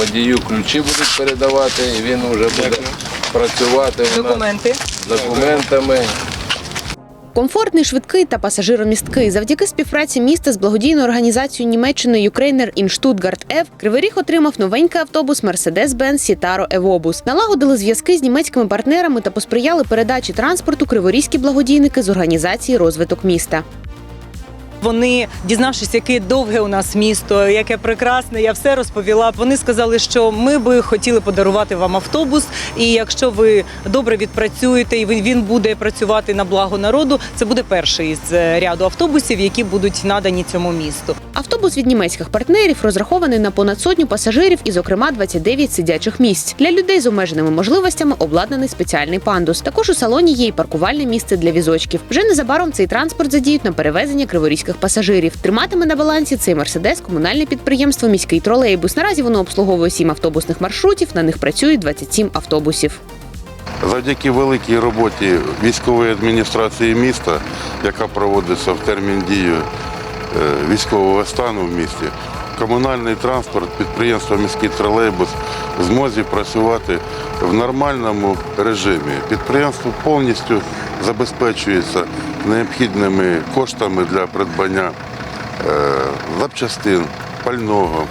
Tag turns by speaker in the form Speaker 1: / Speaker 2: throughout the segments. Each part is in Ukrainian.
Speaker 1: водію ключі будуть передавати, і він вже буде працювати у нас
Speaker 2: Документи.
Speaker 1: з документами.
Speaker 3: Комфортний, швидкий та пасажиромісткий. Завдяки співпраці міста з благодійною організацією Німеччини Ukrainer in Stuttgart F Кривий Ріг отримав новенький автобус Mercedes-Benz Citaro Evobus. Налагодили зв'язки з німецькими партнерами та посприяли передачі транспорту криворізькі благодійники з організації розвиток міста.
Speaker 2: Вони, дізнавшись, яке довге у нас місто, яке прекрасне, я все розповіла. Вони сказали, що ми би хотіли подарувати вам автобус, і якщо ви добре відпрацюєте, і він- буде працювати на благо народу, це буде перший з е, ряду автобусів, які будуть надані цьому місту.
Speaker 3: Автобус від німецьких партнерів розрахований на понад сотню пасажирів і, зокрема, 29 сидячих місць. Для людей з обмеженими можливостями обладнаний спеціальний пандус. Також у салоні є і паркувальне місце для візочків. Вже незабаром цей транспорт задіють на перевезення криворізьких пасажирів. Триматиме на балансі цей мерседес комунальне підприємство Міський тролейбус. Наразі воно обслуговує сім автобусних маршрутів. На них працює 27 автобусів.
Speaker 4: Завдяки великій роботі військової адміністрації міста, яка проводиться в термін дії е, військового стану в місті, комунальний транспорт, підприємство міський тролейбус змозі працювати в нормальному режимі. Підприємство повністю забезпечується необхідними коштами для придбання е, запчастин, пального,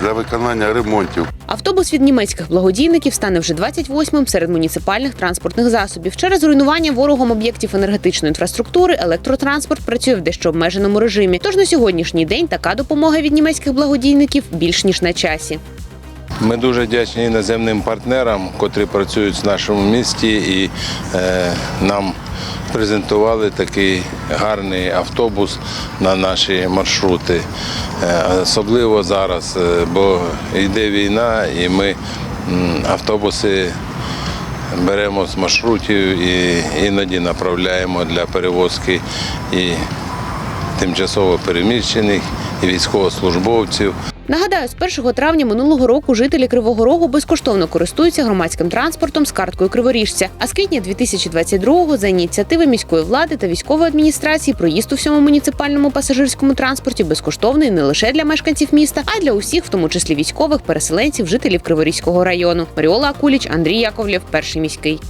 Speaker 4: для виконання ремонтів.
Speaker 3: Автобус від німецьких благодійників стане вже 28-м серед муніципальних транспортних засобів. Через руйнування ворогом об'єктів енергетичної інфраструктури електротранспорт працює в дещо обмеженому режимі. Тож на сьогоднішній день така допомога від німецьких благодійників більш ніж на часі.
Speaker 1: Ми дуже вдячні іноземним партнерам, котрі працюють в нашому місті і е, нам презентували такий гарний автобус на наші маршрути. Е, особливо зараз, е, бо йде війна, і ми автобуси беремо з маршрутів і іноді направляємо для перевозки і тимчасово переміщених, і військовослужбовців.
Speaker 3: Нагадаю, з 1 травня минулого року жителі Кривого Рогу безкоштовно користуються громадським транспортом з карткою Криворіжця. А з квітня 2022-го за ініціативи міської влади та військової адміністрації проїзд у всьому муніципальному пасажирському транспорті безкоштовний не лише для мешканців міста, а й для усіх, в тому числі військових, переселенців, жителів Криворізького району. Маріола Акуліч, Андрій Яковлєв, перший міський.